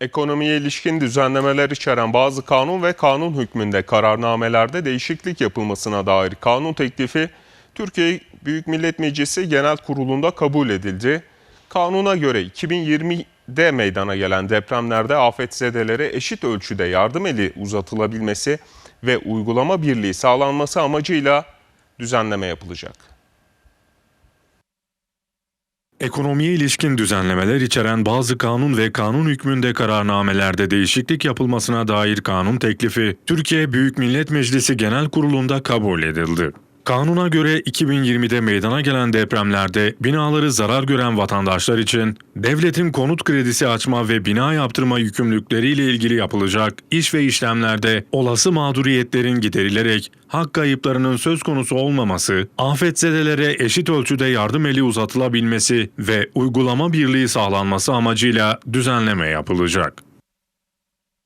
Ekonomiye ilişkin düzenlemeler içeren bazı kanun ve kanun hükmünde kararnamelerde değişiklik yapılmasına dair kanun teklifi Türkiye Büyük Millet Meclisi Genel Kurulu'nda kabul edildi. Kanuna göre 2020'de meydana gelen depremlerde afetzedelere eşit ölçüde yardım eli uzatılabilmesi ve uygulama birliği sağlanması amacıyla düzenleme yapılacak. Ekonomiye ilişkin düzenlemeler içeren bazı kanun ve kanun hükmünde kararnamelerde değişiklik yapılmasına dair kanun teklifi Türkiye Büyük Millet Meclisi Genel Kurulu'nda kabul edildi. Kanuna göre 2020'de meydana gelen depremlerde binaları zarar gören vatandaşlar için devletin konut kredisi açma ve bina yaptırma yükümlülükleriyle ilgili yapılacak iş ve işlemlerde olası mağduriyetlerin giderilerek hak kayıplarının söz konusu olmaması, afetzedelere eşit ölçüde yardım eli uzatılabilmesi ve uygulama birliği sağlanması amacıyla düzenleme yapılacak.